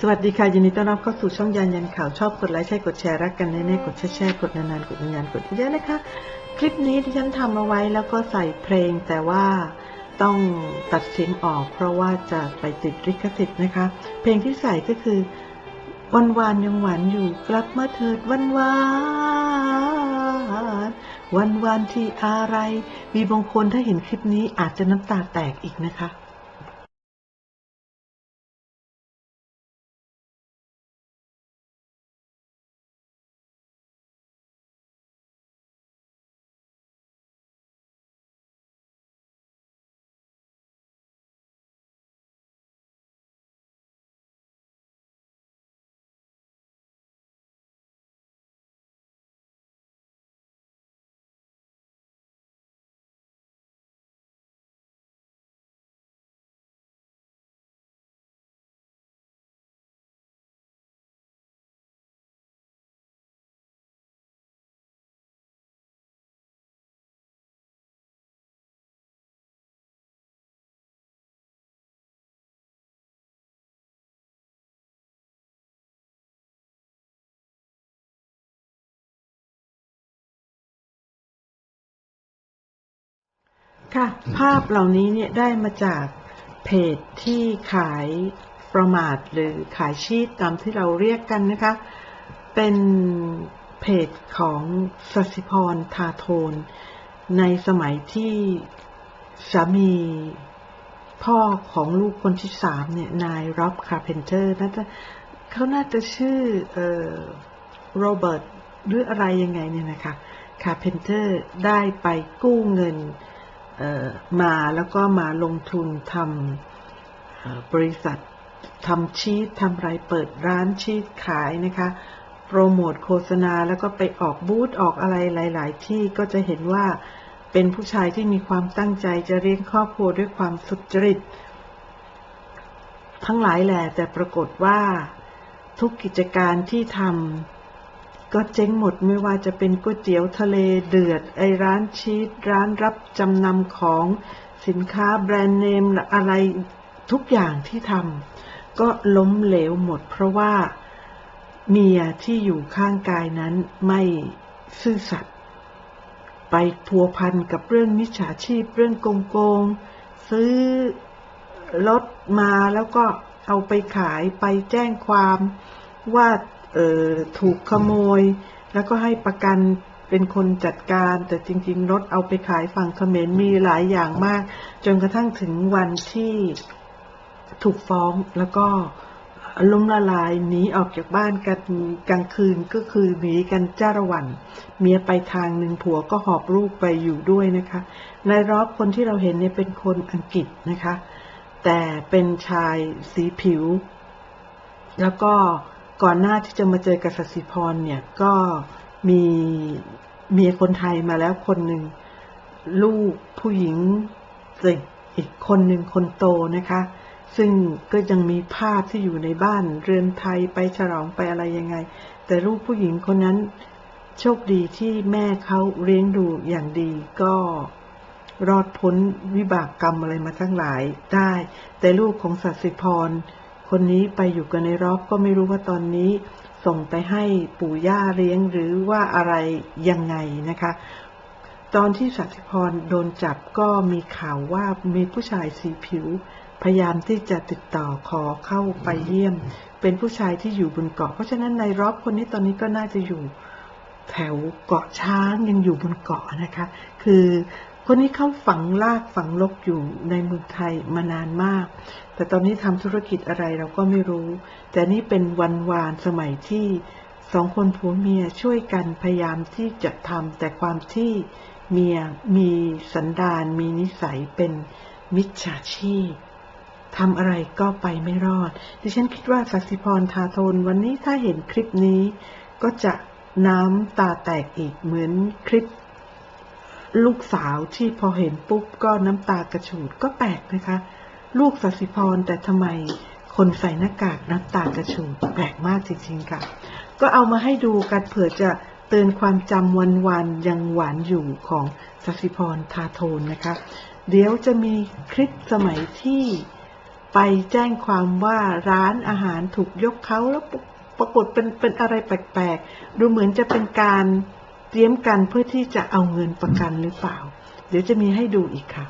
สวัสดีค่ะ ยินดีต้อนรับเข้าสู่ช่องยันยันข่าวชอบกดไลค์ใช่กดแชร์รักกันแน่ๆกดแชร์แชร์กดนานๆกดนานกดเยอะๆนะคะ คลิปนี้ที่ฉันทำเอาไว้แล้วก็ใส่เพลงแต่ว่าต้องตัดเสียงออกเพราะว่าจะไปติดลิขสิทธิ์นะคะ เพลงที่ใส่ก็คือวันวานยังหวานอยู่กลับมาเถิดวันวานวันวานที่อะไร มีบางคนถ้าเห็นคลิปนี้อาจจะน้ำตาแตกอีกนะคะ ค่ะ ภาพเหล่านี้เนี่ยได้มาจากเพจที่ขายประมาทหรือขายชีตตามที่เราเรียกกันนะคะ เป็นเพจของสสิพรทาโทน ในสมัยที่สามีพ่อของลูกคนที่สามเนี่ย นายร็อบคาร์เพนเตอร์น่าจะเขาน่าจะชื่อเอ่อโรเบิร์ตหรืออะไรยังไงเนี่ยนะคะคาร์เพนเตอร์ได้ไปกู้เงิน มาแล้วก็มาลงทุนทำบริษัททำชีตทำไรเปิดร้านชีตขายนะคะ โปรโมทโฆษณาแล้วก็ไปออกบูธออกอะไรหลาย ๆ ที่ก็จะเห็นว่าเป็นผู้ชายที่มีความตั้งใจจะเลี้ยงครอบครัวด้วยความสุจริต ทั้งหลายแหละแต่ปรากฏว่าทุกกิจการที่ทำ ก็เจ๊งหมดไม่ว่าจะเป็นก๋วยเตี๋ยวทะเลเดือด ไอร้านชีสร้านรับจำนำของสินค้าแบรนด์เนมอะไรทุกอย่างที่ทำก็ล้มเหลวหมดเพราะว่าเมียที่อยู่ข้างกายนั้นไม่ซื่อสัตย์ไปพัวพันกับเรื่องมิจฉาชีพเรื่องโกงโกง ซื้อรถมาแล้วก็เอาไปขายไปแจ้งความว่า ถูกขโมย แล้วก็ให้ประกันเป็นคนจัดการ แต่จริง ๆ รถเอาไปขายฝั่งเขมรมีหลายอย่างมาก จนกระทั่งถึงวันที่ถูกฟ้องแล้วก็ล้มละลายหนีออกจากบ้านกันกลางคืนก็คือหนีกันจ้าระวัน เมียไปทางหนึ่งผัวก็หอบลูกไปอยู่ด้วยนะคะนายรอบคนที่เราเห็นเนี่ยเป็นคนอังกฤษนะคะ แต่เป็นชายสีผิว แล้วก็ ก่อนหน้าที่จะมาเจอกับสสิพรเนี่ยก็มีเมียคนไทยมาแล้วคนหนึ่งลูกผู้หญิงอีกคนหนึ่งคนโตนะคะ ซึ่งก็ยังมีภาพที่อยู่ในบ้านเรือนไทยไปฉลองไปอะไรยังไง แต่ลูกผู้หญิงคนนั้นโชคดีที่แม่เขาเลี้ยงดูอย่างดีก็รอดพ้นวิบากกรรมอะไรมาทั้งหลายได้ แต่ลูกของสัสิพร คนนี้ไปอยู่กันในรอบก็ไม่รู้ว่าตอนนี้ส่งไปให้ปู่ย่าเลี้ยงหรือว่าอะไรยังไงนะคะ ตอนที่สัติพรโดนจับก็มีข่าวว่ามีผู้ชายสีผิว พยายามที่จะติดต่อขอเข้าไปเยี่ยม เป็นผู้ชายที่อยู่บนเกาะ เพราะฉะนั้นในรอบคนนี้ตอนนี้ก็น่าจะอยู่แถวเกาะช้างยังอยู่บนเกาะนะคะ คือ คนนี้เขาฝังลากฝังลกอยู่ในเมืองไทยมานานมาก แต่ตอนนี้ทำธุรกิจอะไรเราก็ไม่รู้ แต่นี่เป็นวันวานสมัยที่สองคนผัวเมียช่วยกันพยายามที่จะทำแต่ความที่เมียมีสันดานมีนิสัยเป็นมิจฉาชีพทำอะไรก็ไปไม่รอด ดิฉันคิดว่าสัสิพรทาทนวันนี้ถ้าเห็นคลิปนี้ ก็จะน้ำตาแตกอีกเหมือนคลิป ลูกสาวที่พอเห็นปุ๊บก็น้ำตากระฉูดก็แปลกนะคะ ลูกสัสิพรแต่ทำไมคนใส่หน้ากากน้ำตากระฉูดแปลกมากจริงๆค่ะ ก็เอามาให้ดูกันเผื่อจะเตือนความจำวันๆยังหวานอยู่ของสัสิพรทาโทนนะคะ เดี๋ยวจะมีคลิปสมัยที่ไปแจ้งความว่าร้านอาหารถูกยกเขาแล้วปปรากฏเป็นเป็นอะไรแปลกๆ ดูเหมือนจะเป็นการ เตรียมกันเพื่อที่จะเอาเงินประกันหรือเปล่า เดี๋ยวจะมีให้ดูอีกค่ะ